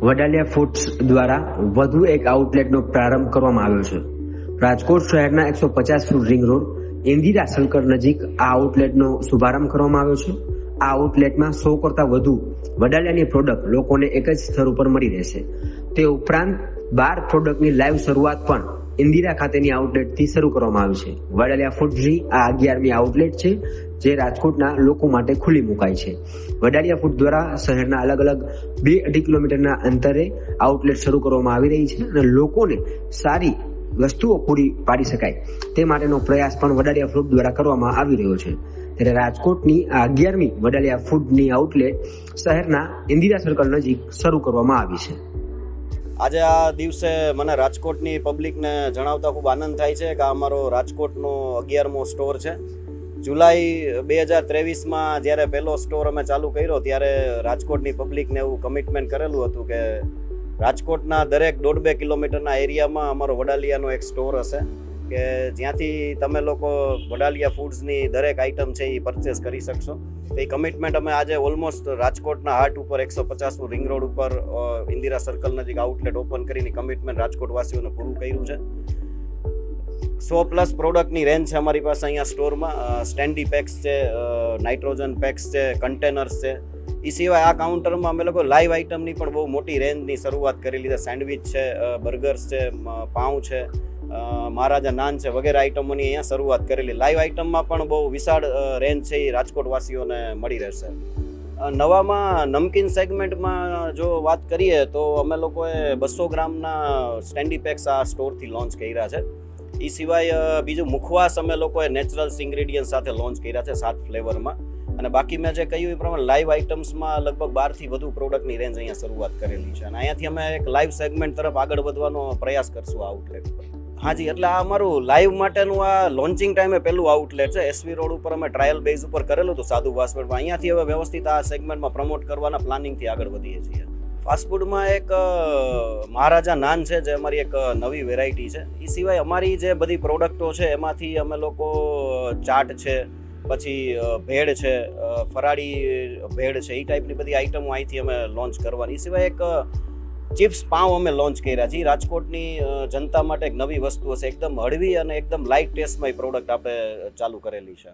Vadaliya foods દ્વારા વધુ એક આઉટલેટનો પ્રારંભ કરવામાં આવ્યો છે. રાજકોટ શહેરના એકસો પચાસ foot ring road, Indira circle નજીક આ આઉટલેટનો શુભારંભ કરવામાં આવ્યો છે. આ આઉટલેટમાં સો કરતાં વધુ વડાલિયાની પ્રોડક્ટ લોકોને એક જ સ્થળ ઉપર મળી રહેશે. તે ઉપરાંત બાર પ્રોડક્ટની લાઈવ શરૂઆત પણ ઇન્દિરા ખાતેની આઉટલેટથી શરૂ કરવામાં આવી છે. વડાલિયા ફૂડ્સની આ અગિયારમી આઉટલેટ છે. જે રાજકોટના લોકો માટે ખુલ્લી મુકાઈ છે. વડાડિયા ફૂડ દ્વારા શહેરના અલગ અલગ બે અઢી કિલોમીટરના અંતરે આઉટલેટ શરૂ કરવામાં આવી રહી છે અને લોકોને સારી વસ્તુઓ પૂરી પાડી શકાય તે માટેનો પ્રયાસ પણ વડાડિયા ફૂડ દ્વારા કરવામાં આવી રહ્યો છે. ત્યારે રાજકોટની આ અગિયારમી વડાલિયા ફૂડની આઉટલેટ શહેરના ઇન્દિરા સર્કલ નજીક શરૂ કરવામાં આવી છે. આજે આ દિવસે મને રાજકોટની પબ્લિકને જણાવતા ખૂબ આનંદ થાય છે કે અમારો રાજકોટનો અગિયારમો સ્ટોર છે. જુલાઈ બે હજાર ત્રેવીસમાં જ્યારે પહેલો સ્ટોર અમે ચાલુ કર્યો, ત્યારે રાજકોટની પબ્લિકને એવું કમિટમેન્ટ કરેલું હતું કે રાજકોટના દરેક દોઢ બે કિલોમીટરના એરિયામાં અમારો વડાલિયાનો એક સ્ટોર હશે, કે જ્યાંથી તમે લોકો વડાલિયા ફૂડ્સની દરેક આઇટમ છે એ પરચેસ કરી શકશો. તો એ કમિટમેન્ટ અમે આજે ઓલમોસ્ટ રાજકોટના હાટ ઉપર એકસો પચાસનું રિંગ રોડ ઉપર ઇન્દિરા સર્કલ નજીક આઉટલેટ ઓપન કરીને કમિટમેન્ટ રાજકોટવાસીઓને પૂરું કર્યું છે. સો પ્લસ પ્રોડક્ટની રેન્જ છે અમારી પાસે અહીંયા સ્ટોરમાં. સ્ટેન્ડી પેક્સ છે નાઇટ્રોજન પેક્સ છે કન્ટેનર્સ છે. એ સિવાય આ કાઉન્ટરમાં અમે લોકો લાઈવ આઇટમની પણ બહુ મોટી રેન્જની શરૂઆત કરી લીધી. સેન્ડવિચ છે બર્ગર્સ છે પાઉં છે મહારાજા નાન છે વગેરે આઇટમોની અહીંયા શરૂઆત કરેલી. લાઈવ આઇટમમાં પણ બહુ વિશાળ રેન્જ છે એ રાજકોટવાસીઓને મળી રહેશે. નવામાં નમકીન સેગમેન્ટમાં જો વાત કરીએ તો અમે લોકોએ બસો ગ્રામના સ્ટેન્ડી પેક્સ આ સ્ટોરથી લોન્ચ કર્યા છે. એ સિવાય બીજું મુખવાસ અમે લોકોએ નેચરલ્સ ઇન્ગ્રેડિયન્ટ સાથે લોન્ચ કર્યા છે સાત ફ્લેવરમાં. અને બાકી મેં જે કહ્યું એ પ્રમાણે લાઈવ આઇટમ્સમાં લગભગ બારથી વધુ પ્રોડક્ટની રેન્જ અહીંયા શરૂઆત કરેલી છે. અને અહીંયાથી અમે એક લાઈવ સેગમેન્ટ તરફ આગળ વધવાનો પ્રયાસ કરશું આઉટલેટ પર હાજી, એટલે આ અમારું લાઈવ માટેનું આ લોન્ચિંગ ટાઈમે પહેલું આઉટલેટ છે. એસવી રોડ ઉપર અમે ટ્રાયલ બેઝ ઉપર કરેલું હતું સાધુ વાસપેટમાં અહીંયાથી હવે વ્યવસ્થિત આ સેગમેન્ટમાં પ્રમોટ કરવાના પ્લાનિંગથી આગળ વધીએ છીએ. ફાસ્ટફૂડમાં એક મહારાજા નાન છે, જે અમારી એક નવી વેરાયટી છે. એ સિવાય અમારી જે બધી પ્રોડક્ટો છે, એમાંથી અમે લોકો ચાટ છે, પછી ભેળ છે ફરાળી ભેળ છે એ ટાઈપની બધી આઈટમો અહીંથી અમે લોન્ચ કરવાની. સિવાય એક ચિપ્સ પાઉં અમે લોન્ચ કર્યા છે. ઈ રાજકોટની જનતા માટે એક નવી વસ્તુ હશે. એકદમ હળવી અને એકદમ લાઇટ ટેસ્ટમાં એ પ્રોડક્ટ આપણે ચાલુ કરેલી છે.